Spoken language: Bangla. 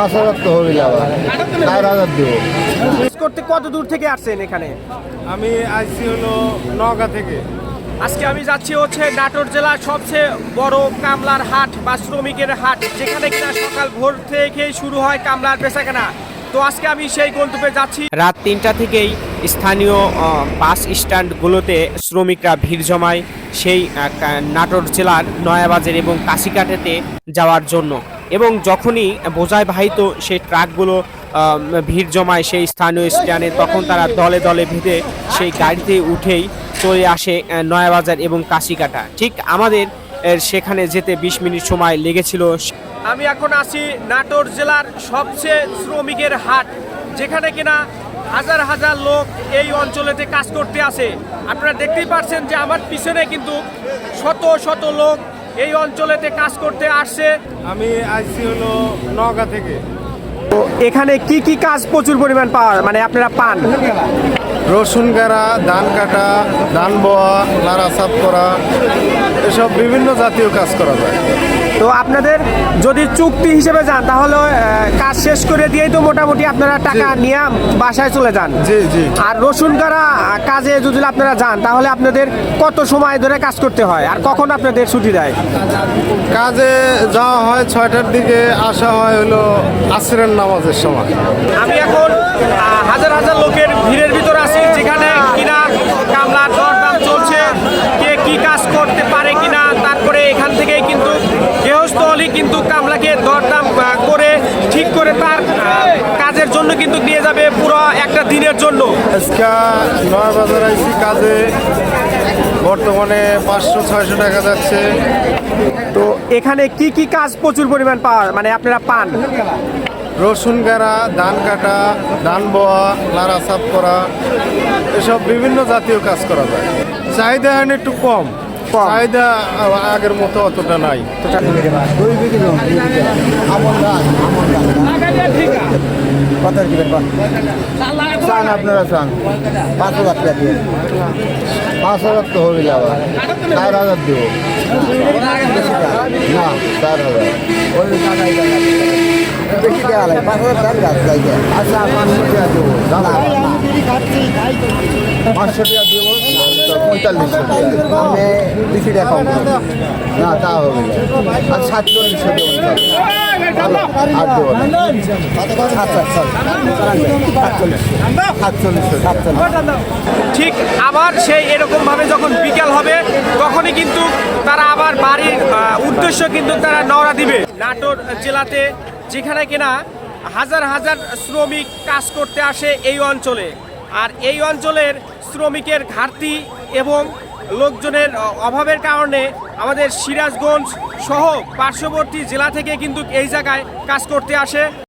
পাঁচ হাজার তো হবে আবার। চার হাজার দেবো। করতে কত দূর থেকে আসছেন এখানে? আমি আসছি হলো নগা থেকে। আজকে আমি যাচ্ছি হচ্ছে নাটোর জেলার সবচেয়ে বড় কামলার হাট বা শ্রমিকের হাট যেখানে কিনা সকাল ভোর থেকেই শুরু হয় কামলার বেচাকেনা। তো আজকে আমি সেই গন্তব্যে যাচ্ছি। রাত তিনটা থেকেই স্থানীয় বাস স্ট্যান্ডগুলোতে শ্রমিকরা ভিড় জমায় সেই নাটোর জেলার নয়াবাজার এবং কাশিকাটেতে যাওয়ার জন্য। এবং যখনই বোঝায় বাহিত সেই ট্রাকগুলো ভিড় জমায় সেই স্থানীয় স্ট্যান্ডে, তখন তারা দলে দলে ভিড়ে সেই গাড়িতে উঠেই চলে আসে নয়াবাজার এবং কাশিকাটা। ঠিক আমাদের সেখানে যেতে বিশ মিনিট সময় লেগেছিল। আমি এখন আছি নাটোর জেলার সবচেয়ে শ্রমিকের হাট, যেখানে কিনা হাজার হাজার লোক এই অঞ্চলেতে কাজ করতে আসে। আপনারা দেখতেই পাচ্ছেন যে আমার পিছনে কিন্তু শত শত লোক এই অঞ্চলেতে কাজ করতে আসছে। আমি আসছি হলো নগা থেকে। এখানে কি কি কাজ প্রচুর পরিমাণ পাওয়া মানে আপনারা পান? রসুন গাড়া ধান কাটা ধান বোয়া লারা সাফ করা এসব বিভিন্ন জাতীয় কাজ করা যায়। তো আপনাদের যদি চুক্তি হিসেবে যান তাহলে কাজ শেষ করে দিয়েই তো মোটামুটি আপনারা টাকা নিয়ে বাসায় চলে যান। জি জি। আর রসুন কারা কাজে যদি আপনারা যান তাহলে আপনাদের কত সময় ধরে কাজ করতে হয়? আর কখন আপনাদের ছুটি দেয়? কাজে যাওয়া হয় ছয়টার দিকে আসা হয় হলো আসরের নামাজের সময়। আমি এখন হাজার হাজার লোকের ভিড়ের ভিতর আছি যেখানে কিনা কামলার দরদাম চলছে কে কি কাজ করতে পারে কিনা তারপরে এখান থেকে কিন্তু গৃহস্থ অলি কিন্তু কামলাকে দরদাম আহ, করে ঠিক করে তার কাজের জন্য কিন্তু নিয়ে যাবে পুরো একটা দিনের জন্য। আজকে নয় বাজার আইসি কাজে বর্তমানে পাঁচশো ছয়শো টাকা যাচ্ছে। তো এখানে কি কি কাজ প্রচুর পরিমাণ পাওয়া মানে আপনারা পান? রসুন গাড়া ধান কাটা ধান বোয়া লারা সাফ করা এসব বিভিন্ন জাতীয় কাজ করা যায়। চাহিদা একটু কম। চাহিদা আগের মতো অতটা নাই। কত দিবেন বল? চান আপনারা চান? পাঁচ হাজার টাকা দিয়ে। পাঁচ হাজার তো হবে আবার। চার হাজার দেবো। না চার হাজার। ওই বেশি দেওয়া লাগে পাঁচ হাজার টাকা গাছ আচ্ছা পাঁচশো টাকা দেবো। দাদা পাঁচশো টাকা দেবো। পঁয়তাল্লিশশো টাকা আমি বেশি টাকা না, তা হবে আর ঠিক, আবার সেই এরকম ভাবে যখন বিকেল হবে, তখনই কিন্তু তারা আবার বাড়ির উদ্দেশ্য কিন্তু তারা নওড়া দিবে। নাটোর জেলাতে যেখানে কিনা হাজার হাজার শ্রমিক কাজ করতে আসে এই অঞ্চলে। আর এই অঞ্চলের শ্রমিকের ঘাটতি এবং লোকজনের অভাবের কারণে আমাদের সিরাজগঞ্জ সহ পার্শ্ববর্তী জেলা থেকে কিন্তু এই জায়গায় কাজ করতে আসে।